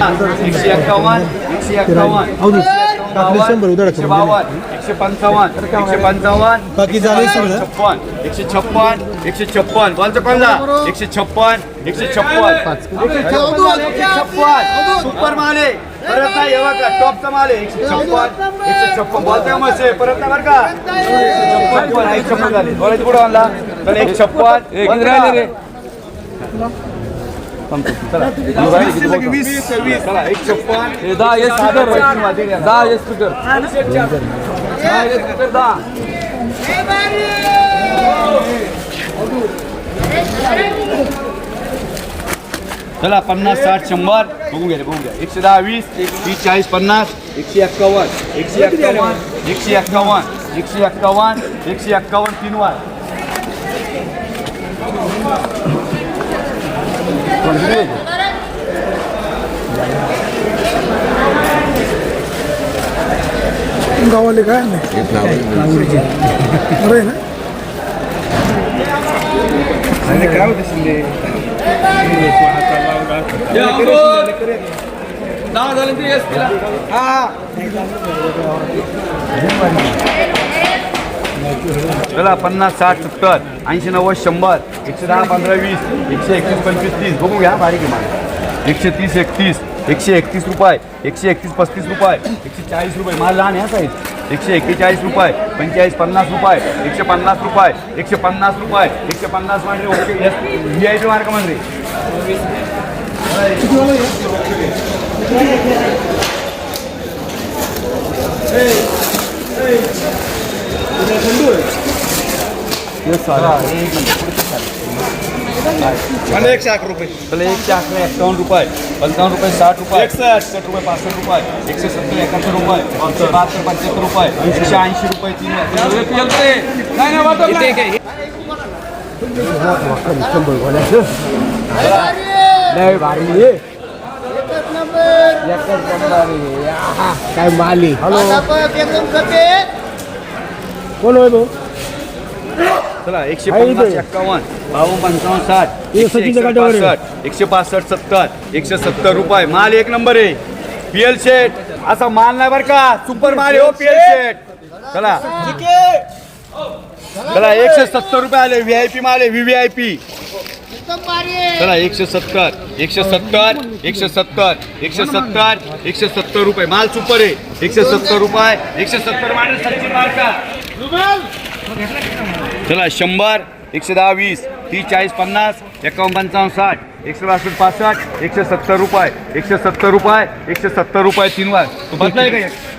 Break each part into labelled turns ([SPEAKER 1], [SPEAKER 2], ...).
[SPEAKER 1] एकशे एक्कावन्न एकशे एक्कावन्न एकशे बावन्न एकशे पंचावन्न एकशे पंचावन्न
[SPEAKER 2] बाकी झाले सगळं?
[SPEAKER 1] छप्पन एकशे छप्पन एकशे छप्पन. बोलचं कोणला एकशे छप्पन एकशे छप्पन. एकशे छप्पन सुपर माल. परत नाही टॉपचा माल. आहे एकशे छप्पन एकशे छप्पन. बोलतोय मस्त आहे. परत नाही बरं का? एकशे छप्पन एक छप्पन झाले. बोलायचं पुढे आणला. एक छप्पन. एक राहिले रे. वीस वीस चला एक छप्पन
[SPEAKER 3] दहा ये स्पीकर दहा ये स्पीकर। दहा ये स्पीकर।
[SPEAKER 1] चला पन्नास साठ शंभर। बघून घ्या रे, बघून घ्या. एकशे दहा वीस तीस चाळीस पन्नास एकशे एक्कावन्न एकशे एक्कावन्न एकशे एक्कावन्न एकशे एक्कावन्न एकशे एक्कावन्न तीन वार.
[SPEAKER 2] गावाले काय नाही? नागुरीचे. बरं आहे ना?
[SPEAKER 1] काय होते शिंदे?
[SPEAKER 3] दहा झाले ते एस
[SPEAKER 1] चला, पन्नास, साठ, सत्तर, ऐंशी, नव्वद, शंभर, एकशे दहा, पंधरा, वीस, एकशे एकतीस, पंचवीस, तीस. बघू घ्या आहे मला एकशे तीस, एकतीस, एकशे एकतीस रुपये, एकशे एकतीस, पस्तीस रुपये, एकशे चाळीस रुपये. माल लहान आहे साईज एकशे एक्केचाळीस रुपये, पंचेचाळीस, पन्नास रुपये, एकशे पन्नास रुपये, एकशे पन्नास रुपये, एकशे पन्नास म्हणजे okay V I P mark म्हणजे
[SPEAKER 2] एकशे अकरा
[SPEAKER 1] एकशे एक्कावन्न रुपये पंचावन्न रुपये साठ रुपये एकसष्ट रुपये पासष्ट रुपये एकशे सत्तर एकाहत्तर रुपये एकशे बहात्तर पंच्याहत्तर रुपये एकशे ऐंशी रुपये तीन
[SPEAKER 2] नंबर आहे. आहा, काय माली हॅलो कोण होय भाऊ
[SPEAKER 1] चला एकशे
[SPEAKER 2] आहे
[SPEAKER 1] पन्नास
[SPEAKER 2] इथे.
[SPEAKER 1] एक्कावन्न बावन्न पंचावन्न साठ
[SPEAKER 2] हे
[SPEAKER 1] एकशे
[SPEAKER 2] सचिनच्या आहे.
[SPEAKER 1] पासष्ट एकशे पासष्ट सत्तर एकशे सत्तर रुपये. माल एक नंबर आहे. पीएल शेट असा माल नाही बरं का? सुपर माल आहे हो पीएल शेट चला. चला एकशे सत्तर रुपये आले. व्ही आय पी माल आहे व्ही आय पी चला एकशे सत्तर एकशे सत्तर एकशे सत्तर एकशे सत्तर एकशे सत्तर रुपये. माल सुपर आहे. एकशे सत्तर रुपये. एकशे सत्तर माल सचिन मार्का चला शंभर एकशे दहा वीस तीस चाळीस पन्नास एकावन्न पंचावन्न साठ एकशे बासष्ट पासष्ट एकशे सत्तर रुपये एकशे सत्तर रुपये एकशे सत्तर रुपये तीन वार तू बदलाय का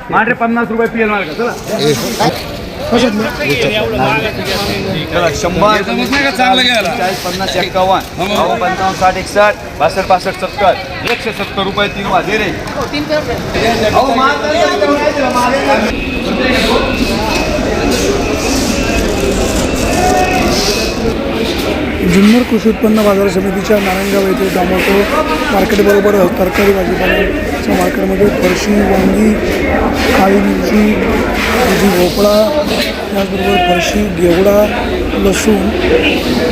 [SPEAKER 1] माझे पन्नास रुपये पी एल मार्क चला. चला शंभर चाळीस पन्नास एक्कावन्न पंचावन्न साठ एकसष्ट बासष्ट पासष्ट सत्तर एकशे सत्तर रुपये तीन वार दे रे.
[SPEAKER 2] जुन्नर कृषी उत्पन्न बाजार समितीच्या नारायणगाव येथे टोमॅटो मार्केटबरोबर तरकारी भाजीपाल्याच्या मार्केटमध्ये फरशी वांगी काळी मिरची दुधी भोपळा त्याचबरोबर फरशी घेवडा लसूण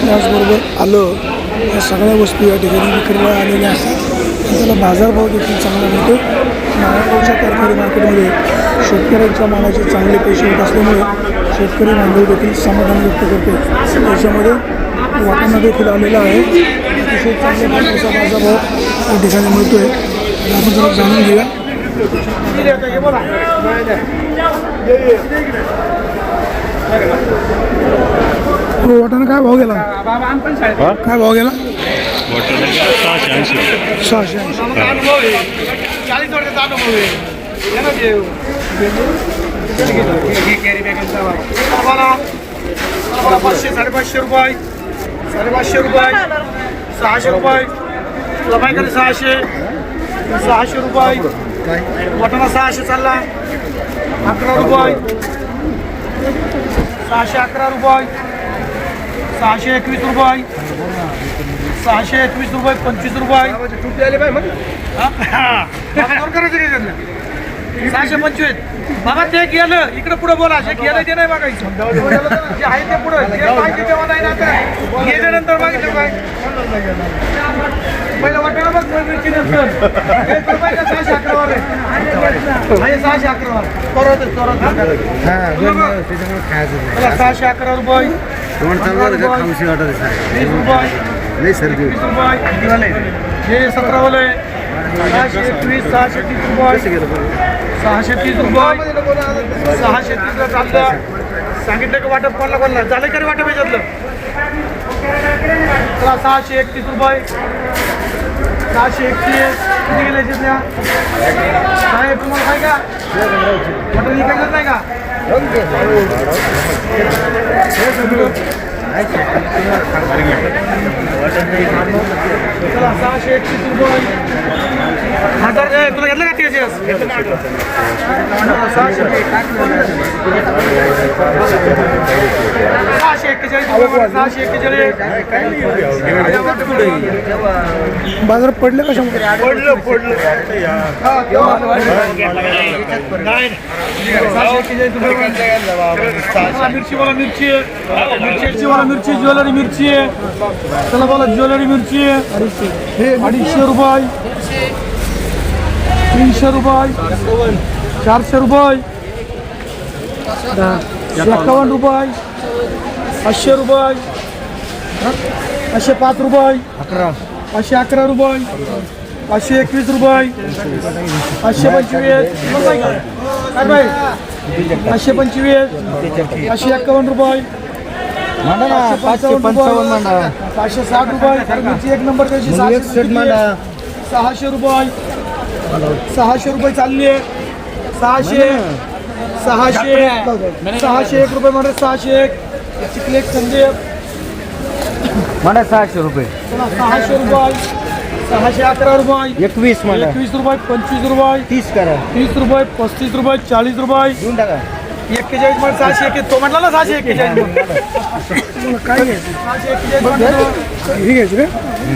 [SPEAKER 2] त्याचबरोबर आलं या सगळ्या वस्तू या ठिकाणी विक्रीला आलेल्या असतात. त्याला बाजारभाव देखील चांगला मिळतो. नारायणगावच्या तरकारी मार्केटमध्ये शेतकऱ्यांच्या मालाचे चांगले पैसे होत असल्यामुळे शेतकरी बांधव देखील समाधान व्यक्त करते त्याच्यामध्ये वाटाणा देखील आलेला आहे. अतिशय चांगल्या प्रकारचा बाजारभाव या ठिकाणी मिळतोय. आणि आपण जरा जाणून घेऊया. वाटाणा काय भाव गेला? काय भाव गेला? सहाशे ऐंशी.
[SPEAKER 4] पाचशे साडेपाचशे रुपये साडेपाचशे रुपये. सहाशे रुपये. लबाईकडे सहाशे. सहाशे रुपये. वाटाणा सहाशे चालला. अकरा रुपये. सहाशे अकरा रुपये. सहाशे एकवीस रुपये. सहाशे एकवीस रुपये पंचवीस रुपये. सहाशे पंचवीस. बघा ते गेलं. इकडे पुढे बोला. जे गेलं ते नाही बघायचं. जे आहे ते पुढे. जे पाहिजे तेव्हा नाही ना आता. गेल्यानंतर मागितलं काय पहिलं वाटायला बघ मग मिरची नंतर. तर पहिलं सहाशे अकरावर आहे. सहाशे अकरावर. परत परत चला, सहाशे अकरा रुपये. रुपये. हे सतरावाले सहाशे एकवीस सहाशे तीस रुपये. सहाशे तीस रुपये. सहाशे तीसला चाललं. सांगितलं की वाटप कोणला कोणला झालं तरी वाटप याच्यातलं? चला सहाशे एकतीस रुपये. सहाशे एकतीस. किती गेले याच्यातल्या? साहेब तुम्हाला काय का? मटन विकायचं नाही का? चला सहाशे एकतीस रुपये. तुला घेतलं का त्याच्यास सहाशे सहाशे एक्केचाळीस रुपये सहाशे एक्केचाळीस.
[SPEAKER 2] बाजार पडले
[SPEAKER 4] एक्केचाळीस रुपये चला, मिरची बोला मिरची. मिरची बोला मिरची ज्वेलरी मिरची. आहे चला बोला ज्वेलरी मिरची. आहे अडीचशे रुपये. तीनशे रुपये. चारशे रुपये. एकावन्न रुपये. पाचशे रुपये. पाचशे पाच रुपये. पाचशे अकरा रुपये. पाचशे एकवीस रुपये. पाचशे पंचवीस? पाचशे पंचवीस. पाचशे एक्कावन्न रुपये. पाचशे पंचावन्न रुपये. पाचशे साठ रुपये. एक नंबर सहाशे रुपये. सहाशे रुपये चालली आहे. सहाशे सहाशे सहाशे एक रुपये म्हणजे सहाशे एक. चिखले एक संदीप
[SPEAKER 3] म्हणा सहाशे रुपये.
[SPEAKER 4] सहाशे रुपये. सहाशे अकरा रुपये.
[SPEAKER 3] एकवीस
[SPEAKER 4] एकवीस रुपये पंचवीस रुपये.
[SPEAKER 3] तीस करा.
[SPEAKER 4] तीस रुपये पस्तीस रुपये चाळीस रुपये.
[SPEAKER 3] देऊन टाका.
[SPEAKER 4] एक्केचाळीस म्हणजे सहाशे एक तो म्हटला ना सहाशे एक्केचाळीस म्हणून.
[SPEAKER 2] काय घ्यायचं?
[SPEAKER 4] सहाशे एक्केचाळीस.
[SPEAKER 2] हे घ्यायचं रे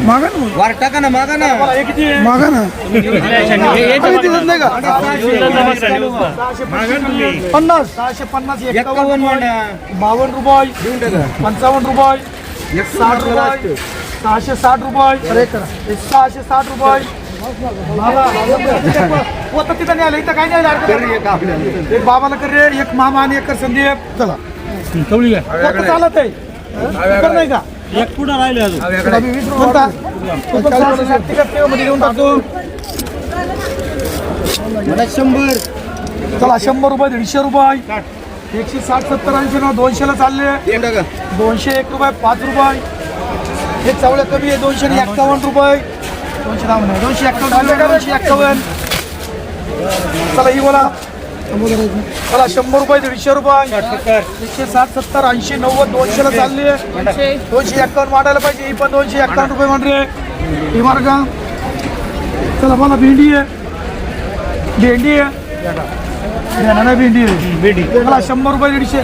[SPEAKER 2] मागा ना मग.
[SPEAKER 3] वार टाका ना मागा ना?
[SPEAKER 4] मला हे किती आहे?
[SPEAKER 2] मागा ना.
[SPEAKER 4] काही दिसत नाही का? सहाशे पन्नास. पन्नास. सहाशे पन्नास.
[SPEAKER 3] एकावन्न
[SPEAKER 4] एकावन्न
[SPEAKER 3] म्हणा.
[SPEAKER 4] बावन्न रुपये. पंचावन्न रुपये. एक साठ रुपये सहाशे साठ रुपये. एक सहाशे साठ रुपये. तिथं नाही आलं इथं काय नाही एक बाबाला कर रे एक मामा आणि एक संदीप चला हो, चालत आहे कर नाही का एक पुढं राहिले
[SPEAKER 3] अजून शंभर
[SPEAKER 4] चला शंभर रुपये दीडशे रुपये एकशे साठ सत्तर ऐंशी ना दोनशेला चालले दोनशे एक रुपये पाच रुपये. हे चावलं कमी आहे दोनशे आणि एक्कावन्न रुपये. दोनशे दहा नाही दोनशे एक्कावन्न रुपये का दोनशे एक्कावन्न. चला ही बोला. चला शंभर रुपये दीडशे रुपये. एकशे साठ सत्तर ऐंशी नव्वद दोनशेला चालली आहे. दोनशे एक्कावन्न वाढायला पाहिजे. ही पण दोनशे एक्कावन्न रुपये म्हण रे ही मार्ग. चला मला भेंडी आहे. भेंडी आहे. भेंडा भेंडी आहे. भेंडी शंभर रुपये दीडशे.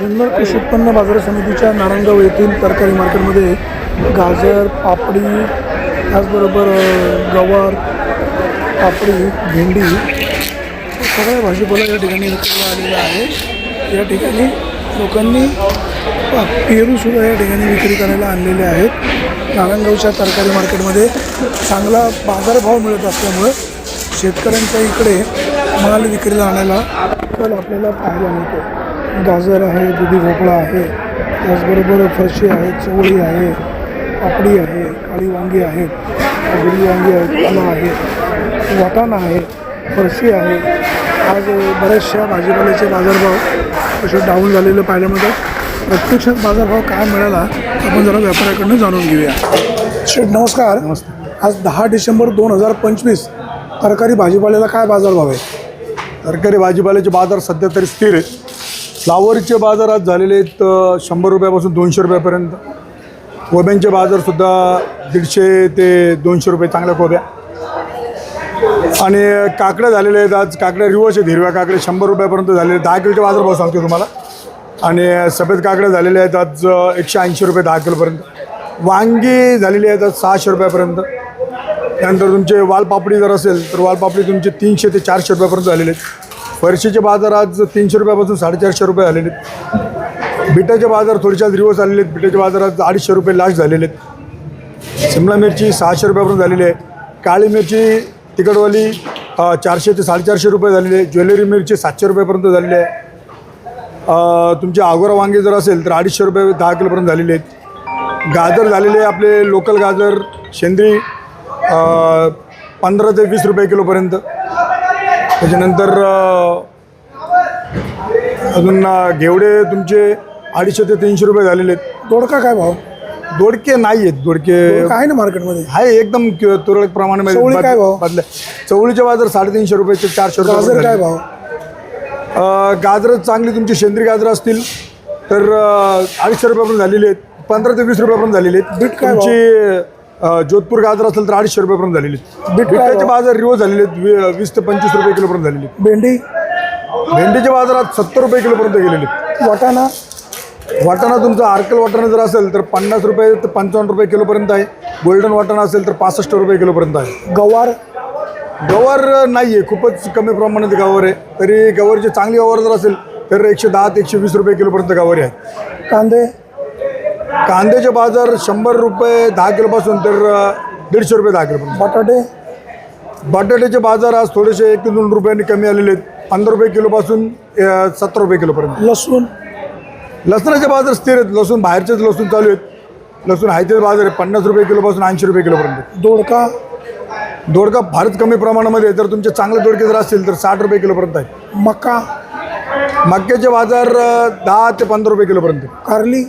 [SPEAKER 2] जुन्नर कृषी उत्पन्न बाजार समितीच्या नारायणगाव येथील तरकारी मार्केटमध्ये गाजर पापडी त्याचबरोबर गवार पापडी भेंडी सगळ्या भाजीपाला या ठिकाणी विक्रीला आलेला आहे या ठिकाणी लोकांनी पेरूसुद्धा या ठिकाणी विक्री करायला आणलेले आहेत. नारायणगावच्या तरकारी मार्केटमध्ये चांगला बाजारभाव मिळत असल्यामुळं शेतकऱ्यांच्या इकडे माल विक्रीला आणायला कल आपल्याला पाहायला मिळतो. गाजर आहे दुधी भोपळा आहे त्याचबरोबर फरशी आहे चवळी आहे पापडी आहे काळी वांगी आहेत गुडी वांगी आहेत आला आहे वाटाणा आहे फरशी आहे. आज बऱ्याचशा भाजीपाल्याचे बाजारभाव असे डाऊन झालेले पाहायला मिळतात प्रत्यक्षात बाजारभाव काय मिळाला आपण जरा व्यापाऱ्याकडनं जाणून घेऊया. शेठ नमस्कार. आज दहा डिसेंबर दोन हजार पंचवीस तरकारी भाजीपाल्याला काय बाजारभाव आहे?
[SPEAKER 5] तरकारी भाजीपाल्याचे बाजार सध्या तरी स्थिर आहेत. फ्लावरचे बाजार आज झालेले आहेत शंभर रुपयापासून दोनशे रुपयापर्यंत. कोब्यांचे बाजारसुद्धा दीडशे ते दोनशे रुपये चांगल्या कोब्या आणि काकड्या झालेल्या आहेत आज. काकड्या रिवर्स आहेत हिरव्या काकड्या शंभर रुपयापर्यंत झालेले दहा किलोचे बाजार भाव सांगतो तुम्हाला. आणि सफेद काकड्या झालेल्या आहेत आज एकशे ऐंशी रुपये दहा किलोपर्यंत. वांगी झालेली आहेत आज सहाशे रुपयापर्यंत. त्यानंतर तुमचे वालपापडी जर असेल तर वालपापडी तुमचे तीनशे ते चारशे रुपयापर्यंत झालेले आहेत. फरशीचे बाजार आज तीनशे रुपयापासून साडेचारशे रुपये झालेले आहेत. बिटाचे बाजार थोडेसे दिवस रिवर्स आलेले आहेत. बिटाचे बाजारात अडीचशे रुपये लास्ट झालेले आहेत. शिमला मिरची सहाशे रुपयापर्यंत झालेली आहे. काळी मिरची तिकडवाली चारशे ते साडेचारशे रुपये झालेली आहे. ज्वेलरी मिरची सातशे रुपयापर्यंत झालेली आहे. तुमचे आगोरा वांगे जर असेल तर अडीचशे रुपये दहा किलोपर्यंत झालेले आहेत. गाजर झालेले आपले लोकल गाजर शेंद्री पंधरा ते वीस रुपये किलोपर्यंत. त्याच्यानंतर अजून घेवडे तुमचे अडीचशे ते तीनशे रुपये झालेले आहेत.
[SPEAKER 2] दोडका काय भाव?
[SPEAKER 5] दोडके नाही आहेत दोडके
[SPEAKER 2] दोडका आहे ना मार्केटमध्ये?
[SPEAKER 5] आहे एकदम कि- तुरळक प्रमाणामध्ये
[SPEAKER 2] चवळी काय भाव?
[SPEAKER 5] बदल्या चवळीचे बाजार साडेतीनशे रुपये ते चारशे रुपये
[SPEAKER 2] गाजर काय भाव?
[SPEAKER 5] अ, गाजरं चांगली तुमची सेंद्रिय गाजरं असतील तर अ, अडीचशे रुपयापर्यंत झालेली आहेत. पंधरा ते वीस रुपयापर्यंत झालेली आहेत.
[SPEAKER 2] बीट काय भाव?
[SPEAKER 5] तुमची अ, जोधपूर गाजर असेल तर अडीचशे रुपयापर्यंत झालेली आहेत.
[SPEAKER 2] बीट काय
[SPEAKER 5] बिटाचे? बाजार रिवर्स झालेले आहेत. वी- वीस ते पंचवीस रुपये किलोपर्यंत झालेली आहेत.
[SPEAKER 2] भेंडी?
[SPEAKER 5] भेंडीचे बाजारात सत्तर रुपये किलोपर्यंत गेलेले आहेत.
[SPEAKER 2] वाटाणा?
[SPEAKER 5] वाटाणा तुमचा आर्कल वाटाणा जर असेल तर पन्नास रुपये ते पंचावन्न रुपये किलोपर्यंत आहे. गोल्डन वाटाणा असेल तर पासष्ट रुपये किलोपर्यंत आहे.
[SPEAKER 2] गवार?
[SPEAKER 5] गवार नाही आहे खूपच कमी प्रमाणात गवार आहे. तरी गवारची चांगली गवार जर असेल तर एकशे दहा ते एकशे वीस रुपये किलोपर्यंत गवारी आहे
[SPEAKER 2] कांदे?
[SPEAKER 5] कांद्याचे बाजार शंभर रुपये दहा किलोपासून तर दीडशे रुपये दहा किलोपर्यंत.
[SPEAKER 2] बटाटे?
[SPEAKER 5] बटाट्याचे बाजार आज थोडेसे एक ते दोन रुपयांनी कमी आलेले आहेत. पंधरा रुपये किलोपासून अ, सत्तर रुपये किलोपर्यंत.
[SPEAKER 2] लसूण?
[SPEAKER 5] लसणाचे बाजार स्थिर आहेत. लसूण बाहेरचेच लसूण चालू आहेत. लसूण आहे तेच बाजार आहे पन्नास रुपये किलोपासून ऐंशी रुपये किलोपर्यंत.
[SPEAKER 2] दोडका?
[SPEAKER 5] दोडका फारच कमी प्रमाणामध्ये आहे. जर तुमचे चांगले दोडके जर असतील तर साठ रुपये किलोपर्यंत आहेत.
[SPEAKER 2] मका?
[SPEAKER 5] मक्याचे बाजार दहा ते पंधरा रुपये किलोपर्यंत
[SPEAKER 2] कारली?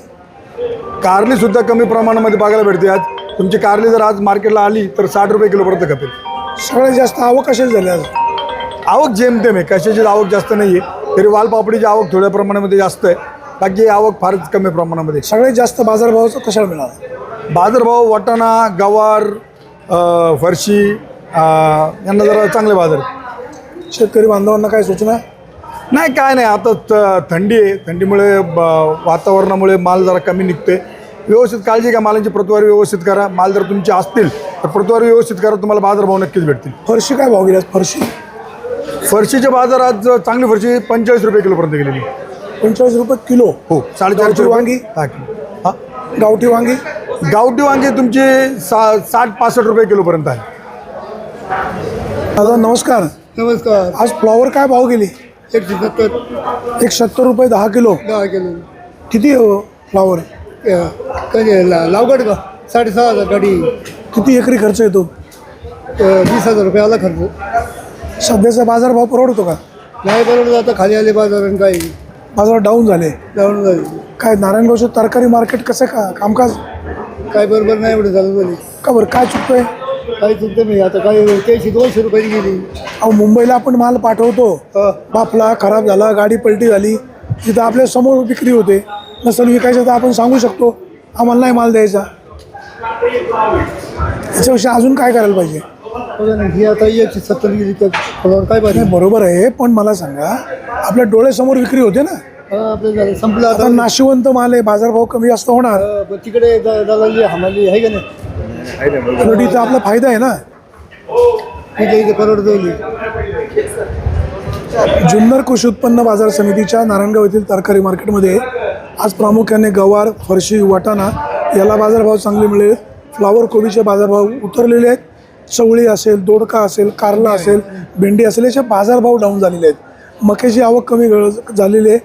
[SPEAKER 5] कारली सुद्धा कमी प्रमाणामध्ये बघायला भेटते. आज तुमची कारली जर आज मार्केटला आली तर साठ रुपये किलोपर्यंत खपेल.
[SPEAKER 2] सगळ्यात जास्त आवक कशाच झाली आज?
[SPEAKER 5] आवक जेमतेम आहे. कशाची आवक जास्त नाही आहे तरी वालपापडीची आवक थोड्या प्रमाणामध्ये जास्त आहे. बाकी आवक फारच कमी प्रमाणामध्ये.
[SPEAKER 2] सगळ्यात जास्त बाजारभावाचा कशाला मिळाला?
[SPEAKER 5] बाजारभाव वाटाणा गवार फरशी यांना जरा चांगले बाजार.
[SPEAKER 2] शेतकरी बांधवांना काय सूचना?
[SPEAKER 5] नाही काय नाही. आता थंडी आहे. थंडीमुळे वातावरणामुळे माल जरा कमी निघतोय. व्यवस्थित काळजी घ्या. मालांची प्रतवारी व्यवस्थित करा. माल जर तुमचे असतील तर प्रतवारी व्यवस्थित करा. तुम्हाला बाजारभाव नक्कीच भेटतील.
[SPEAKER 2] फरशी काय भाव गेली आज फरशी?
[SPEAKER 5] फरशीचे बाजार आज चांगली फरशी पंचेचाळीस रुपये किलोपर्यंत गेलेली.
[SPEAKER 2] पंचेचाळीस रुपये किलो.
[SPEAKER 5] हो साडेचारशे
[SPEAKER 2] गावठी
[SPEAKER 5] रुपये.
[SPEAKER 2] वांगी?
[SPEAKER 5] हा. किलो हा?
[SPEAKER 2] गावठी वांगी.
[SPEAKER 5] गावठी वांगे तुमचे सा साठ पासष्ट रुपये किलोपर्यंत आहे.
[SPEAKER 2] दादा नमस्कार.
[SPEAKER 4] नमस्कार.
[SPEAKER 2] आज फ्लॉवर काय भाव गेली?
[SPEAKER 4] एकशे सत्तर.
[SPEAKER 2] एक सत्तर रुपये दहा किलो.
[SPEAKER 4] दहा किलो.
[SPEAKER 2] किती हो फ्लॉवर?
[SPEAKER 4] कधी लावगड का? साडेसहा हजार गाडी.
[SPEAKER 2] किती एकरी खर्च येतो?
[SPEAKER 4] वीस हजार रुपये आला खर्च.
[SPEAKER 2] सध्याचा बाजारभाव परवडतो का?
[SPEAKER 4] नाही बरोबर आता खाली आले बाजारात काही.
[SPEAKER 2] बाजार डाऊन झाले.
[SPEAKER 4] जाऊन झाले.
[SPEAKER 2] काय नारायणगावचं तरकारी मार्केट कसं का कामकाज?
[SPEAKER 4] काय बरोबर नाही एवढं झालं झाले.
[SPEAKER 2] का बरं काय चुकतोय?
[SPEAKER 4] काही चुकतं नाही आता काही त्याची दोनशे रुपये गेली.
[SPEAKER 2] अहो मुंबईला आपण माल पाठवतो. बापला खराब झाला गाडी पलटी झाली. तिथं आपल्यासमोर विक्री होते. नसेल विकायचं तर आपण सांगू शकतो आम्हाला नाही माल द्यायचा. याच्याविषयी अजून काय करायला पाहिजे?
[SPEAKER 4] ही आता एकशे सत्तर गेली तर फळावर काय पाहिजे?
[SPEAKER 2] बरोबर आहे पण मला सांगा आपल्या डोळ्यासमोर विक्री होते ना?
[SPEAKER 4] आपलं झालं संपलं
[SPEAKER 2] आता.
[SPEAKER 4] आता
[SPEAKER 2] नाशिवंत माल आहे बाजारभाव कमी जास्त होणार.
[SPEAKER 4] अं, तिकडे द- दलाली हमाली आहे का नाही?
[SPEAKER 2] आपला फायदा आहे ना?
[SPEAKER 4] तिथे इथे परवडतवली
[SPEAKER 2] जुन्नर कृषी उत्पन्न बाजार समितीच्या नारायणगाव येथील तरकारी मार्केटमध्ये आज प्रामुख्याने गवार फरशी वाटाणा याला बाजारभाव चांगले मिळेल. फ्लावर कोबीचे बाजारभाव उतरलेले आहेत. चवळी असेल दोडका असेल कारला असेल भेंडी असेल याचे बाजारभाव डाऊन झालेले आहेत. मक्याची आवक कमी झालेली आहे.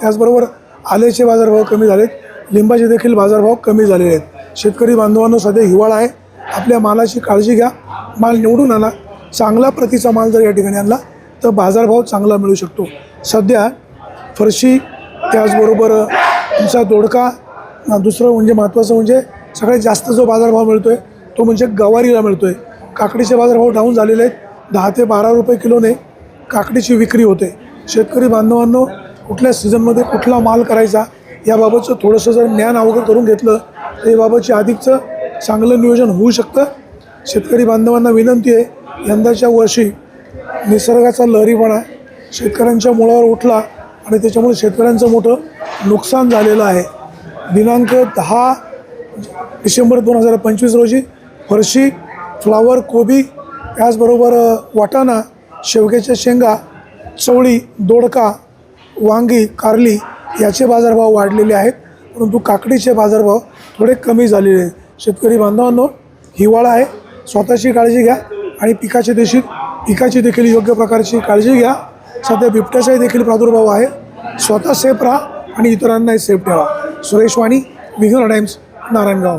[SPEAKER 2] त्याचबरोबर आल्याचे बाजारभाव कमी झालेत. लिंबाचे देखील बाजारभाव कमी झालेले आहेत. शेतकरी बांधवांना सध्या हिवाळा आहे. आपल्या मालाची काळजी घ्या. माल निवडून आणा. चांगला प्रतीचा माल जर या ठिकाणी आणला तर बाजारभाव चांगला मिळू शकतो. सध्या फरशी त्याचबरोबर तुमचा दोडका दुसरं म्हणजे महत्त्वाचं म्हणजे सगळ्यात जास्त जो बाजारभाव मिळतो आहे तो म्हणजे गवारीला मिळतो आहे काकडीचे बाजारभाव हो डाऊन झालेले आहेत. दहा ते बारा रुपये किलोने काकडीची विक्री होते. शेतकरी बांधवांनो कुठल्या सीझनमध्ये कुठला माल करायचा याबाबतचं थोडंसं जर ज्ञान अवगत करून घेतलं तर याबाबतची अधिकचं चांगलं नियोजन होऊ शकतं. शेतकरी बांधवांना विनंती आहे यंदाच्या वर्षी निसर्गाचा लहरीपणा शेतकऱ्यांच्या मुळावर उठला आणि त्याच्यामुळे शेतकऱ्यांचं मोठं नुकसान झालेलं आहे. दिनांक दहा डिसेंबर दोन हजार पंचवीस रोजी फरशी फ्लावर कोबी त्याचबरोबर वाटाणा शेवग्याच्या शेंगा चवळी दोडका वांगी कारली याचे बाजारभाव वाढलेले आहेत. परंतु काकडीचे बाजारभाव थोडे कमी झालेले आहेत. शेतकरी बांधवांनो हिवाळा आहे. स्वतःची काळजी घ्या आणि पिकाची देखील पिकाची देखील योग्य प्रकारची काळजी घ्या. सध्या बिबट्याचाही देखील प्रादुर्भाव आहे. स्वतः सेफ राहा आणि इतरांनाही सेफ ठेवा. सुरेश वाणी विघ्न टाइम्स नारायणगाव.